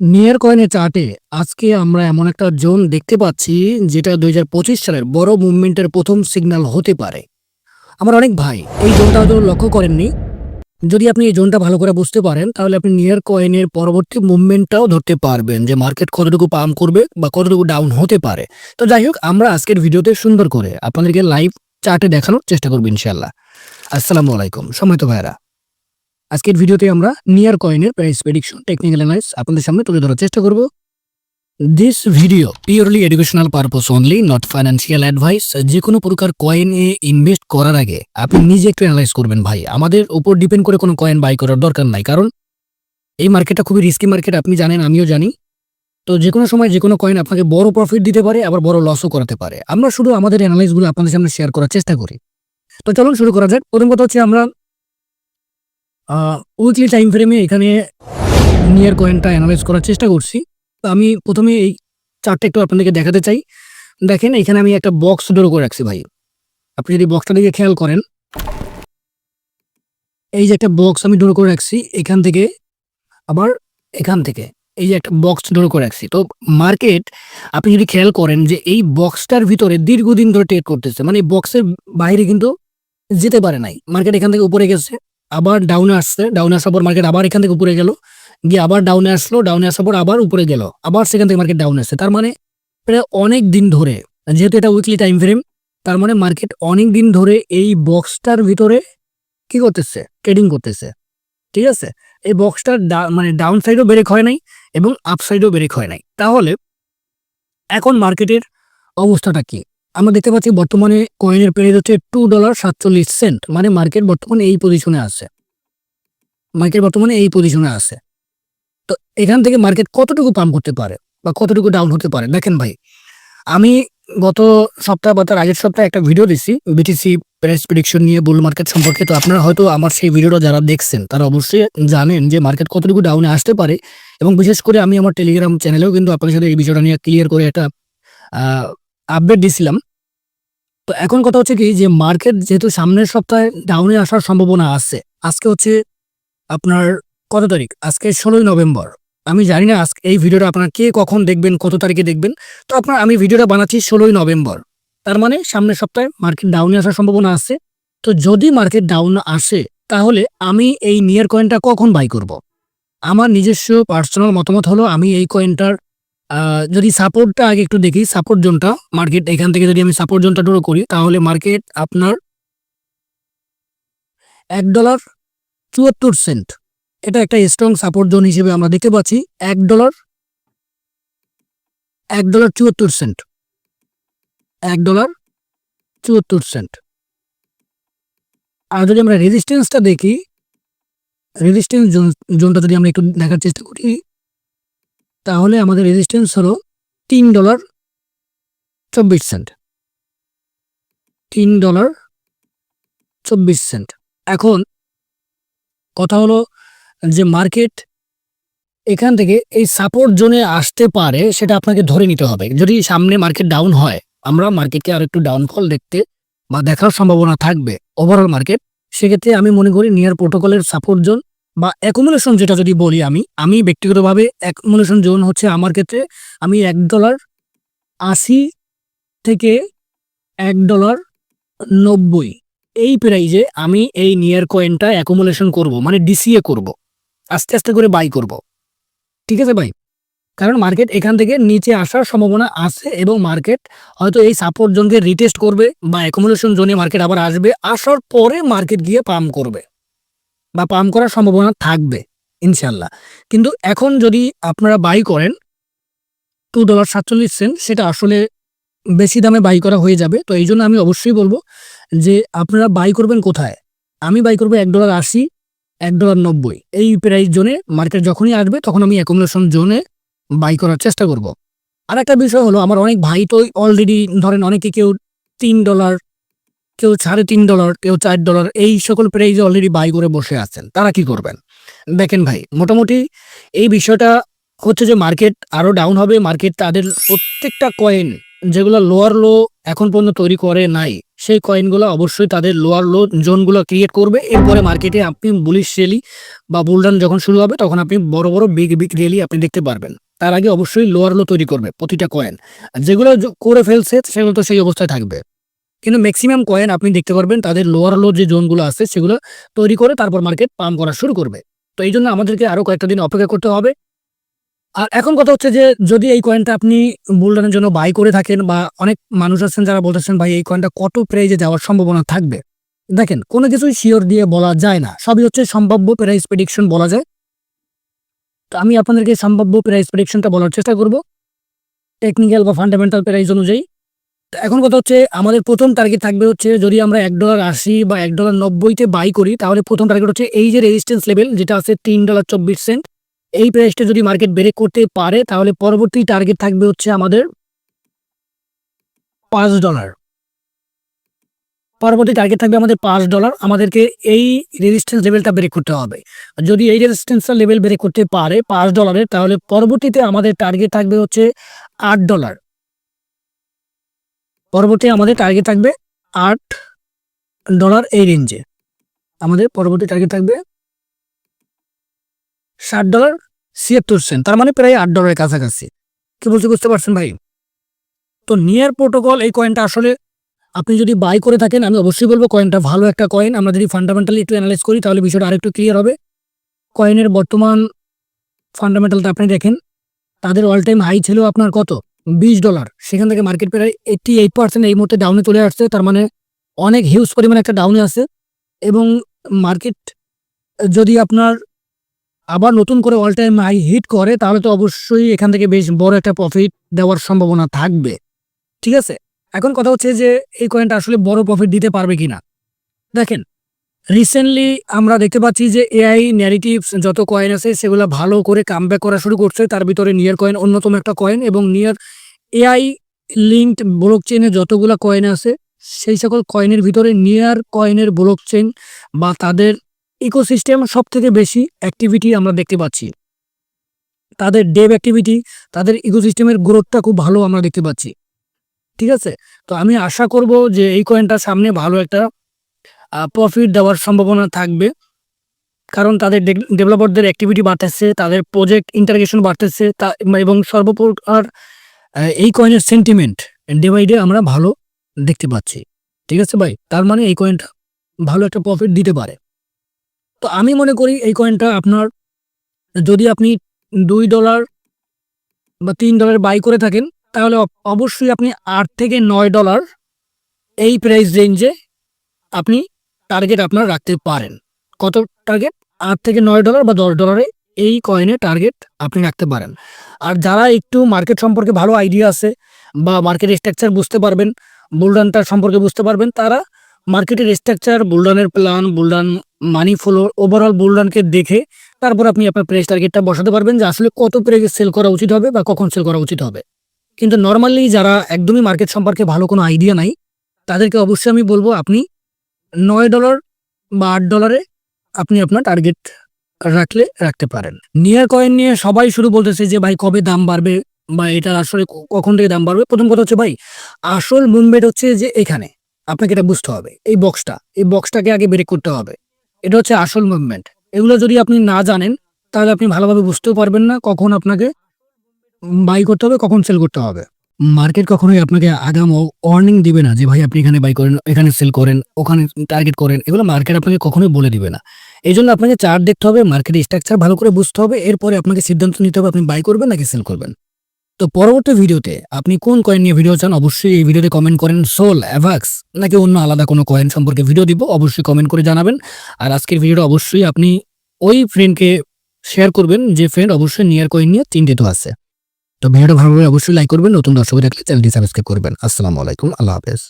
Near কয়েনের চার্টে আজকে আমরা এমন একটা জোন দেখতে পাচ্ছি, যেটা দুই হাজার পঁচিশ সালের বড় মুভমেন্টের প্রথম সিগন্যাল হতে পারে। আমার অনেক ভাই এই জোনটা হয়তো লক্ষ্য করেননি। যদি আপনি এই জোনটা ভালো করে বুঝতে পারেন, তাহলে আপনি নিয়ার কয়েনের পরবর্তী মুভমেন্টটাও ধরতে পারবেন, যে মার্কেট কতটুকু পাম্প করবে বা কতটুকু ডাউন হতে পারে। তো যাই হোক, আমরা আজকের ভিডিওতে সুন্দর করে আপনাদেরকে লাইভ চার্টে দেখানোর চেষ্টা করব ইনশাল্লাহ আসসালামু আলাইকুম সময় তো ভাইরা আজকের ভিডিওতে আমরা নিয়ার কয়েনের প্রাইস প্রেডিকশন টেকনিক্যাল অ্যানালাইস আপনাদের সামনে তুলে ধরার চেষ্টা করব। This video purely educational purpose only not financial advice যে কোনো প্রকার কয়েনে ইনভেস্ট করার আগে আপনি নিজে একটু অ্যানালাইজ করবেন ভাই। আমাদের উপর ডিপেন্ড করে কোনো কয়েন বাই করার দরকার নাই, কারণ এই মার্কেটটা খুবই রিস্কি মার্কেট আপনি জানেন, আমিও জানি। তো যে কোনো সময় যে কোনো কয়েন আপনাকে বড় প্রফিট দিতে পারে, আবার বড় লসও করাতে পারে। আমরা শুধু আমাদের অ্যানালাইসগুলো আপনাদের সামনে শেয়ার করার চেষ্টা করি। তো চলুন শুরু করা যাক। প্রথম কথা হচ্ছে আমরা উইকলি টাইম ফ্রেমে এখানে নিয়ার কয়েনটা অ্যানালাইজ করার চেষ্টা করছি। তো আমি প্রথমে এই চারটা একটু আপনাদেরকে দেখাতে চাই। দেখেন, এখানে আমি একটা বক্স ডোর করে রাখছি ভাই। আপনি যদি বক্সটা দিকে খেয়াল করেন, এই যে একটা বক্স আমি ডোর করে রাখছি, এখান থেকে, আবার এখান থেকে, এই যে একটা বক্স ডোর করে রাখছি। তো মার্কেট আপনি যদি খেয়াল করেন যে এই বক্সটার ভিতরে দীর্ঘদিন ধরে ট্রেড করতেছে মানে বক্সের বাইরে কিন্তু যেতে পারে নাই। মার্কেট এখান থেকে উপরে গেছে আবার ডাউনে আসছে ডাউনে আসার পর মার্কেট আবার এখান থেকে উপরে গেল, গিয়ে আবার ডাউনে আসলো ডাউনে আসার পর আবার উপরে গেল, আবার সেখান থেকে মার্কেট ডাউন আসছে। তার মানে প্রায় অনেক দিন ধরে, যেহেতু এটা উইকলি টাইম ফ্রেম তার মানে মার্কেট অনেক দিন ধরে এই বক্সটার ভিতরে কি করতেছে? ট্রেডিং করতেছে। ঠিক আছে? এই বক্সটার মানে ডাউন সাইডও ব্রেক হয় নাই এবং আপ সাইডও ব্রেক হয় নাই। তাহলে এখন মার্কেটের অবস্থাটা কি? আমরা দেখতে পাচ্ছি বর্তমানে কয়েনের প্রাইস হচ্ছে টু ডলার সাতচল্লিশ সেন্ট মানে মার্কেট বর্তমানে এই পজিশনে আছে। মার্কেট বর্তমানে এই পজিশনে আছে। তো এখান থেকে মার্কেট কতটুকু পাম্প করতে পারে বা কতটুকু ডাউন হতে পারে? দেখেন ভাই, আমি গত সপ্তাহ বা তার আগের সপ্তাহে একটা ভিডিও দিচ্ছি বিটিসি প্রাইস প্রেডিকশন নিয়ে বুল মার্কেট সম্পর্কে। তো আপনারা হয়তো আমার সেই ভিডিওটা যারা দেখছেন, তারা অবশ্যই জানেন যে মার্কেট কতটুকু ডাউনে আসতে পারে। এবং বিশেষ করে আমি আমার টেলিগ্রাম চ্যানেলেও কিন্তু আপনাদের সাথে এই বিষয়টা নিয়ে ক্লিয়ার করে একটা আপডেট দিছিলাম তো এখন কথা হচ্ছে কি যে মার্কেট যেহেতু সামনের সপ্তাহে ডাউনে আসার সম্ভাবনা আছে, আজকে হচ্ছে আপনার কত তারিখ? আজকে ষোলোই নভেম্বর। আমি জানি না আজকে এই ভিডিওটা আপনারা কে কখন দেখবেন, কত তারিখে দেখবেন। তো আপনার আমি ভিডিওটা বানাচ্ছি ষোলোই নভেম্বর। তার মানে সামনের সপ্তাহে মার্কেট ডাউনে আসার সম্ভাবনা আছে। তো যদি মার্কেট ডাউন আসে, তাহলে আমি এই নিয়ার কয়েনটা কখন বাই করব। আমার নিজস্ব পার্সোনাল মতামত হলো আমি এই কয়েনটার যদি সাপোর্টটা আগে একটু দেখি সাপোর্ট জোনটা মার্কেট এখান থেকে যদি আমি সাপোর্ট জোনটা ড্র করি, তাহলে মার্কেট আপনার এক ডলার চুয়াত্তর সেন্ট এটা একটা স্ট্রং সাপোর্ট জোন হিসেবে আমরা দেখতে পাচ্ছি, এক ডলার এক ডলার চুয়াত্তর সেন্ট এক ডলার চুয়াত্তর সেন্ট আর যদি আমরা রেজিস্ট্যান্সটা দেখি রেজিস্ট্যান্স জোনটা যদি আমরা একটু দেখার চেষ্টা করি তাহলে আমাদের রেজিস্ট্যান্স হলো তিন ডলার চব্বিশ সেন্ট তিন ডলার চব্বিশ সেন্ট এখন কথা হলো যে মার্কেট এখান থেকে এই সাপোর্ট জোনে আসতে পারে সেটা আপনাকে ধরে নিতে হবে। যদি সামনে মার্কেট ডাউন হয়, আমরা মার্কেটকে আর একটু ডাউনফল দেখতে বা দেখার সম্ভাবনা থাকবে। ওভারঅল মার্কেট সেক্ষেত্রে আমি মনে করি নিয়ার প্রোটোকলের সাপোর্ট জোন বা অ্যাকুমুলেশন যেটা যদি বলি আমি আমি ব্যক্তিগতভাবে অ্যাকুমুলেশন জোন হচ্ছে আমার ক্ষেত্রে আমি এক ডলার আশি থেকে এক ডলার নব্বই। এই প্রাইজে আমি এই নিয়ার কয়েনটা অ্যাকুমুলেশন করব মানে ডিসিএ করব, আস্তে আস্তে করে বাই করব। ঠিক আছে ভাই? কারণ মার্কেট এখান থেকে নিচে আসার সম্ভাবনা আছে এবং মার্কেট হয়তো এই সাপোর্ট জোনকে রিটেস্ট করবে বা অ্যাকুমুলেশন জোনে মার্কেট আবার আসবে, আসার পরে মার্কেট গিয়ে পাম্প করবে। বা পাম্প করার সম্ভাবনা থাকবে ইনশাল্লাহ কিন্তু এখন যদি আপনারা বাই করেন টু ডলার সাতচল্লিশ সেন্ট সেটা আসলে বেশি দামে বাই করা হয়ে যাবে। তো এই জন্য আমি অবশ্যই বলব যে আপনারা বাই করবেন কোথায়? আমি বাই করব এক ডলার আশি, এক ডলার নব্বই। এই প্রাইস জোনে মার্কেট যখনই আসবে, তখন আমি অ্যাকুমুলেশন জোনে বাই করার চেষ্টা করব। আর একটা বিষয় হলো, আমার অনেক ভাই তো অলরেডি ধরেন অনেকে কেউ তিন ডলার কেউ সাড়ে তিন ডলার কেউ চার ডলার এই সকল প্রাইজে অলরেডি বাই করে বসে আছেন। তারা কি করবেন? দেখেন ভাই, মোটামুটি এই বিষয়টা হচ্ছে যে মার্কেট আরও ডাউন হবে মার্কেট তাদের প্রত্যেকটা কয়েন যেগুলো লোয়ার লো এখন পর্যন্ত তৈরি করে নাই, সেই কয়েনগুলো অবশ্যই তাদের লোয়ার লো জোনগুলো ক্রিয়েট করবে। এরপরে মার্কেটে আপনি বুলিশ রেলি বা বুলডান যখন শুরু হবে, তখন আপনি বড় বড় বিগ বিগ রেলি আপনি দেখতে পারবেন। তার আগে অবশ্যই লোয়ার লো তৈরি করবে প্রতিটা কয়েন যেগুলো করে ফেলছে, সেগুলো তো সেই অবস্থায় থাকবে। কিন্তু ম্যাক্সিমাম কয়েন আপনি দেখতে পারবেন তাদের লোয়ার লো যে জোনগুলো আছে সেগুলো তৈরি করে তারপর মার্কেট পাম্প করা শুরু করবে। তো এই জন্য আমাদেরকে আরও কয়েকটা দিন অপেক্ষা করতে হবে। আর এখন কথা হচ্ছে যে যদি এই কয়েনটা আপনি বুলডানের জন্য বাই করে থাকেন বা অনেক মানুষ আছেন যারা বলতেছেন, ভাই, এই কয়েনটা কত প্রাইজে যাওয়ার সম্ভাবনা থাকবে? দেখেন, কোনো কিছুই শিওর দিয়ে বলা যায় না। সবই হচ্ছে সম্ভাব্য প্রাইস প্রেডিকশন বলা যায়। তো আমি আপনাদেরকে সম্ভাব্য প্রাইস প্রেডিকশনটা বলার চেষ্টা করব। টেকনিক্যাল বা ফান্ডামেন্টাল প্রাইস অনুযায়ী। এখন কথা হচ্ছে, আমাদের প্রথম টার্গেট থাকবে হচ্ছে যদি আমরা এক ডলার আশি বা এক ডলার নব্বইতে বাই করি, তাহলে প্রথম টার্গেট হচ্ছে এই যে রেজিস্ট্যান্স লেভেল যেটা আছে তিন ডলার চব্বিশ সেন্ট এই প্রাইসটা যদি মার্কেট ব্রেক করতে পারে, তাহলে পরবর্তী টার্গেট থাকবে হচ্ছে আমাদের পাঁচ ডলার পরবর্তী টার্গেট থাকবে আমাদের পাঁচ ডলার আমাদেরকে এই রেজিস্ট্যান্স লেভেলটা ব্রেক করতে হবে। যদি এই রেজিস্ট্যান্সটা লেভেল ব্রেক করতে পারে পাঁচ ডলারের তাহলে পরবর্তীতে আমাদের টার্গেট থাকবে হচ্ছে আট ডলার পরবর্তী আমাদের টার্গেট থাকবে আট ডলার এই রেঞ্জে আমাদের পরবর্তী টার্গেট থাকবে ষাট ডলার ছিয়াত্তর সেন্ট তার মানে প্রায় আট ডলারের কাছাকাছি। কি বলতে বুঝতে পারছেন ভাই? তো নিয়ার প্রোটোকল এই কয়েনটা আসলে আপনি যদি বাই করে থাকেন, আমি অবশ্যই বলব কয়েনটা ভালো একটা কয়েন আমরা যদি ফান্ডামেন্টালি একটু অ্যানালাইজ করি, তাহলে বিষয়টা আরেকটু ক্লিয়ার হবে। কয়েনের বর্তমান ফান্ডামেন্টালটা আপনি দেখেন, তাদের অল টাইম হাই ছিল আপনার কত? বিশ ডলার সেখান থেকে মার্কেট প্রায় এইটটি এইট পার্সেন্ট এই মুহূর্তে ডাউনে চলে আসছে। তার মানে অনেক হিউজ পরিমাণে একটা ডাউনে আছে। এবং মার্কেট যদি আপনার আবার নতুন করে অল টাইম হাই হিট করে, তাহলে তো অবশ্যই এখান থেকে বেশ বড় একটা প্রফিট দেওয়ার সম্ভাবনা থাকবে। ঠিক আছে? এখন কথা হচ্ছে যে এই কয়েনটা আসলে বড় প্রফিট দিতে পারবে কি না দেখেন রিসেন্টলি আমরা দেখতে পাচ্ছি যে এআই ন্যারেটিভস যত কয়েন আছে, সেগুলো ভালো করে কামব্যাক করা শুরু করছে। তার ভিতরে নিয়ার কয়েন অন্যতম একটা কয়েন এবং নিয়ার এআই লিঙ্কড ব্লক চেনে যতগুলো কয়েন আছে, সেই সকল কয়েনের ভিতরে নিয়ার কয়েনের ব্লক চেন বা তাদের ইকোসিস্টেম সব থেকে বেশি অ্যাক্টিভিটি আমরা দেখতে পাচ্ছি। তাদের ডেভ অ্যাক্টিভিটি তাদের ইকোসিস্টেমের গ্রোথটা খুব ভালো আমরা দেখতে পাচ্ছি। ঠিক আছে? তো আমি আশা করব যে এই কয়েনটা সামনে ভালো একটা প্রফিট দেওয়ার সম্ভাবনা থাকবে। কারণ তাদের ডেভেলপারদের অ্যাক্টিভিটি বাড়তেছে, তাদের প্রজেক্ট ইন্টারগেশন বাড়তেছে, তা, এবং সর্বপ্রকার এই কয়েনের সেন্টিমেন্ট ডে বাই ডে আমরা ভালো দেখতে পাচ্ছি। ঠিক আছে ভাই? তার মানে এই কয়েনটা ভালো একটা প্রফিট দিতে পারে। তো আমি মনে করি এই কয়েনটা আপনার যদি আপনি দুই ডলার বা তিন ডলার বাই করে থাকেন, তাহলে অবশ্যই আপনি আট থেকে নয় ডলার এই প্রাইস রেঞ্জে আপনি টার্গেট আপনার রাখতে পারেন। কত টার্গেট আট থেকে নয় ডলার বা দশ ডলারে এই কয়েনে টার্গেট আপনি রাখতে পারেন। আর যারা একটু মার্কেট সম্পর্কে ভালো আইডিয়া আছে বা মার্কেট স্ট্রাকচার বুঝতে পারবেন বুলডানটার সম্পর্কে বুঝতে পারবেন, তারা মার্কেটের স্ট্রাকচার বুলডানের প্ল্যান বুলডান মানি ফ্লো ওভারঅল বুলডানকে দেখে তারপর আপনি আপনার প্রেস টার্গেটটা বসাতে পারবেন যে আসলে কত প্রাইসে সেল করা উচিত হবে বা কখন সেল করা উচিত হবে। কিন্তু নর্মালি যারা একদমই মার্কেট সম্পর্কে ভালো কোনো আইডিয়া নাই, তাদেরকে অবশ্যই আমি বলব আপনি নয় ডলার বা আট ডলারে আপনি আপনার টার্গেট রাখলে, রাখতে পারেন। নিয়ার কয়েন নিয়ে সবাই শুরু বলতেছে যে, ভাই, কবে দাম বাড়বে? বা এটার আসলে কখন থেকে দাম বাড়বে? প্রথম কথা হচ্ছে, ভাই, আসল মুভমেন্ট হচ্ছে যে, এখানে। আপনাকে এটা বুঝতে হবে। এই বক্সটা এই বক্সটাকে আগে ব্রেক করতে হবে। এটা হচ্ছে আসল মুভমেন্ট এগুলো যদি আপনি না জানেন, তাহলে আপনি ভালোভাবে বুঝতেও পারবেন না কখন আপনাকে বাই করতে হবে, কখন সেল করতে হবে। মার্কেট কখনোই আপনাকে আগাম ওয়ার্নিং দিবে না যে, ভাই, আপনি এখানে বাই করেন, এখানে সেল করেন, ওখানে টার্গেট করেন। এগুলো মার্কেট আপনাকে কখনোই বলে দিবে না। এই জন্য আপনাকে চার্ট দেখতে হবে মার্কেটের স্ট্রাকচার ভালো করে বুঝতে হবে, এরপরে আপনাকে সিদ্ধান্ত নিতে হবে আপনি বাই করবেন নাকি সেল করবেন। তো পরবর্তী ভিডিওতে আপনি কোন কয়েন নিয়ে ভিডিও চান, অবশ্যই এই ভিডিওতে কমেন্ট করেন সোল অ্যাভাক্স নাকি অন্য আলাদা কোনো কয়েন সম্পর্কে ভিডিও দিব, অবশ্যই কমেন্ট করে জানাবেন। আর আজকের ভিডিওটা অবশ্যই আপনি ওই ফ্রেন্ডকে শেয়ার করবেন, যে ফ্রেন্ড অবশ্যই নিয়ার কয়েন নিয়ে চিন্তিত আছে। তো ভিডিওটা ভালোভাবে অবশ্যই লাইক করবেন, নতুন দর্শক থাকলে চ্যানেলটি সাবস্ক্রাইব করবেন। আসসালামু আলাইকুম, আল্লাহ হাফেজ।